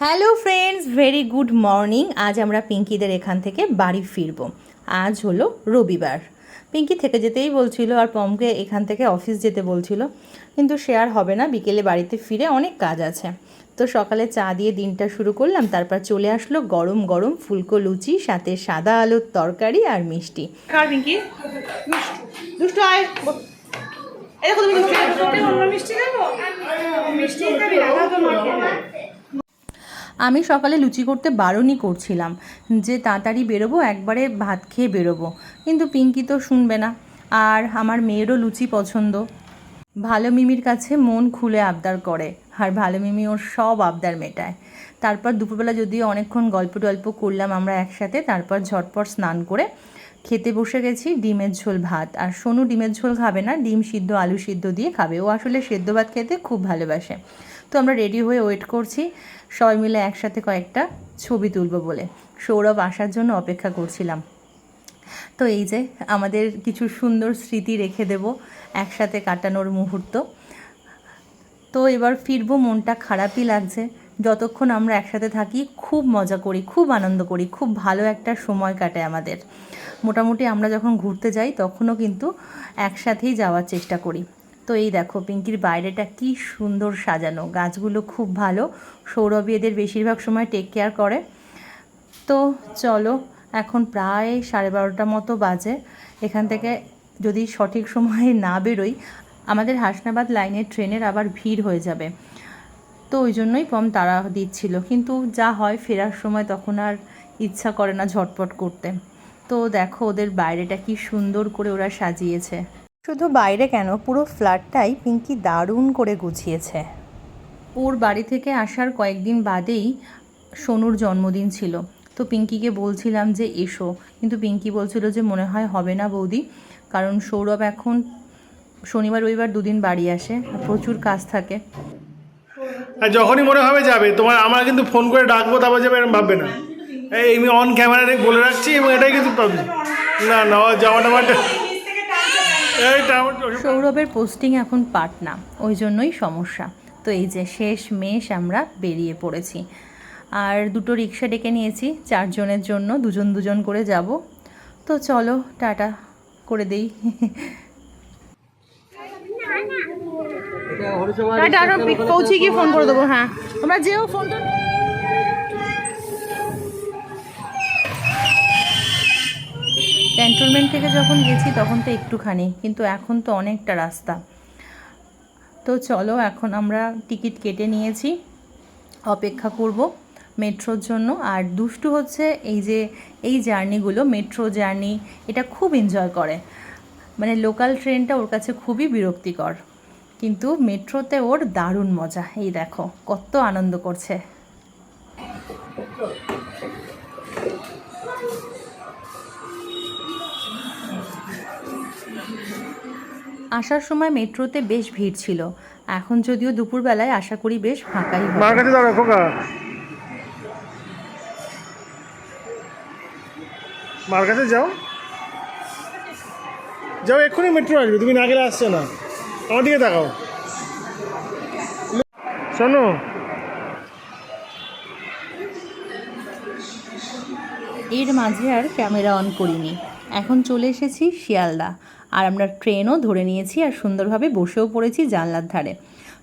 Hello friends very good morning আজ আমরা পিঙ্কিদের এখান থেকে বাড়ি ফিরব। আজ হলো রবিবার। পিঙ্কি থেকে যেতেই বলছিল আর পমকে এখান থেকে অফিস যেতে বলছিল। কিন্তু সে আর হবে না। বিকেলে বাড়িতে ফিরে অনেক কাজ আছে। তো সকালে চা দিয়ে দিনটা শুরু করলাম। তারপর চলে আসলো গরম গরম ফুলকো লুচি সাথে সাদা আলুর তরকারি আর মিষ্টি। কার পিঙ্কি? দুষ্ট আয়। মিষ্টি আমি সকালে লুচি করতে বারণই করছিলাম যে তাড়াতাড়ি বেরোবো, একবারে ভাত খেয়ে বেরোবো। কিন্তু পিঙ্কি তো শুনবে না। আর আমার মেয়েরও লুচি পছন্দ। ভালো মিমির কাছে মন খুলে আবদার করে আর ভালো মিমি ওর সব আবদার মেটায়। তারপর দুপুরবেলা যদিও অনেকক্ষণ গল্প টল্প করলাম আমরা একসাথে, তারপর ঝটপট স্নান করে খেতে বসে গেছি, ডিমের ঝোল ভাত। আর সোনু ডিমের ঝোল খাবে না, ডিম সিদ্ধ, আলু সিদ্ধ দিয়ে খাবে। ও আসলে সেদ্ধ ভাত খেতে খুব ভালোবাসে। তো আমরা রেডি হয়ে ওয়েট করছি। সবাই মিলে একসাথে কয়েকটা ছবি তুলব বলে। সৌরভ আসার জন্য অপেক্ষা করছিলাম। তো এই যে আমাদের কিছু সুন্দর স্মৃতি রেখে দেব একসাথে কাটানোর মুহূর্ত। তো এবার ফিরবো, মনটা খারাপই লাগছে। যতক্ষণ আমরা একসাথে থাকি, খুব মজা করি, খুব আনন্দ করি, খুব ভালো একটা সময় কাটে আমাদের। মোটামুটি আমরা যখন ঘুরতে যাই, তখনও কিন্তু একসাথেই যাওয়ার চেষ্টা করি। তো এই দেখো, পিঙ্কির বাইরেটা কি সুন্দর সাজানো। গাছগুলো খুব ভালো। সৌরভী এদের বেশিরভাগ সময় টেক কেয়ার করে। তো চলো, এখন প্রায় সাড়ে বারোটা মতো বাজে। এখান থেকে যদি সঠিক সময়ে না বেরোই, আমাদের হাসনাবাদ লাইনের ট্রেনের আবার ভিড় হয়ে যাবে। তো ওই জন্যই পম তারা দিচ্ছিল। কিন্তু যা হয় ফেরার সময় তখন আর ইচ্ছা করে না ঝটপট করতে। তো দেখো ওদের বাইরেটা কি সুন্দর করে ওরা সাজিয়েছে। শুধু বাইরে কেন পুরো ফ্ল্যাটটাই পিঙ্কি দারুণ করে গুছিয়েছে। ওর বাড়ি থেকে আসার কয়েকদিন বাদেই সোনুর জন্মদিন ছিল। তো পিঙ্কিকে বলছিলাম যে এসো। কিন্তু পিঙ্কি বলছিল যে মনে হয় হবে না বৌদি। কারণ সৌরভ এখন শনিবার রবিবার দুদিন বাড়ি আসে। প্রচুর কাজ থাকে। আর যখনই মনে হবে যাবে, তোমার আমার কিন্তু ফোন করে ডাকবো, তারপর যাবে এরকম ভাববে না। এই অন ক্যামেরাতে বলে রাখছি এবং এটাই কিন্তু প্রবলেম না না এইটা আমার সৌরভের পোস্টিং এখন পাটনা, ওই জন্যই সমস্যা। তো এই যে শেষ মেশ আমরা বেরিয়ে পড়েছি। আর দুটো রিক্সা ডেকে নিয়েছি, চারজনের জন্য, দুজন দুজন করে যাব। তো চলো, টাটা করে দেই। টাটা আরও পৌঁছে গিয়ে ফোন করে দেবো হ্যাঁ। তোমরা যেও ফোনটা ক্যান্টনমেন্ট থেকে যখন গেছি তখন তো একটুখানি কিন্তু এখন তো অনেকটা রাস্তা। তো চলো এখন আমরা টিকিট কেটে নিয়েছি অপেক্ষা করব মেট্রোর জন্য। আর দুষ্টু হচ্ছে এই যে এই জার্নিগুলো মেট্রো জার্নি এটা খুব এনজয় করে। মানে লোকাল ট্রেনটা ওর কাছে খুবই বিরক্তিকর। কিন্তু মেট্রোতে ওর দারুণ মজা। এই দেখো, কত আনন্দ করছে। আসার সময় মেট্রোতে বেশ ভিড় ছিল। এখন যদিও দুপুরবেলায় আশা করি বেশ ফাঁকাই যাও। যাও, এক্ষুনি মেট্রো আসবে, তুমি না গেলে আসছে না। আমার দিকে তাকাও। শোনো। এর মাঝে আর ক্যামেরা অন করিনি। এখন চলে এসেছি শিয়ালদা। আর আমরা ট্রেনও ধরে নিয়েছি আর সুন্দরভাবে বসেও পড়েছি জানলার ধারে।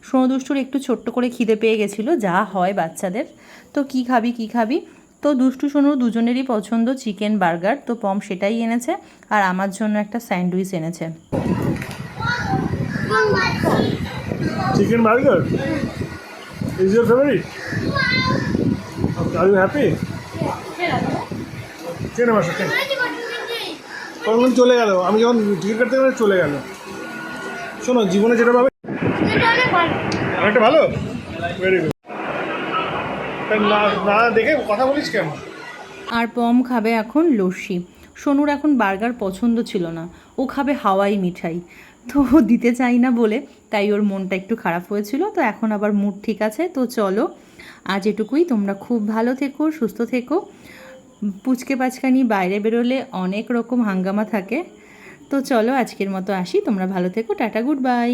সোনদুষ্টুর একটু ছোট্ট করে খিদে পেয়ে গেছিল, যা হয় বাচ্চাদের। তো কি খাবি কি খাবি? তো দুষ্টু সোনু দুজনেরই পছন্দ চিকেন বার্গার, তো পম সেটাই এনেছে আর আমার জন্য একটা স্যান্ডউইচ এনেছে। Chicken burger is your favourite are you happy কেন মাসা কেন কখন চলে গেল। আমি যখন টিকিট কাটতে গেলে চলে গেল। শোনো জীবনে যেটা পাবে অনেকটা ভালো? ভেরি গুড না না দেখে কথা বলিস কেন? আর পম খাবে এখন লস্যি। সোনুর এখন বার্গার পছন্দ ছিল না। ও খাবে হাওয়াই মিঠাই। তো দিতে চাই না বলে, তাই ওর মনটা একটু খারাপ হয়েছিল, তো এখন আবার মুড ঠিক আছে, তো চলো। আজ এটুকুই, তোমরা খুব ভালো থেকো, সুস্থ থেকো। পুচকে পাচকানি বাইরে বেরোলে অনেক রকম হাঙ্গামা থাকে। তো চলো, আজকের মতো আসি, তোমরা ভালো থেকো, টাটা, গুড বাই।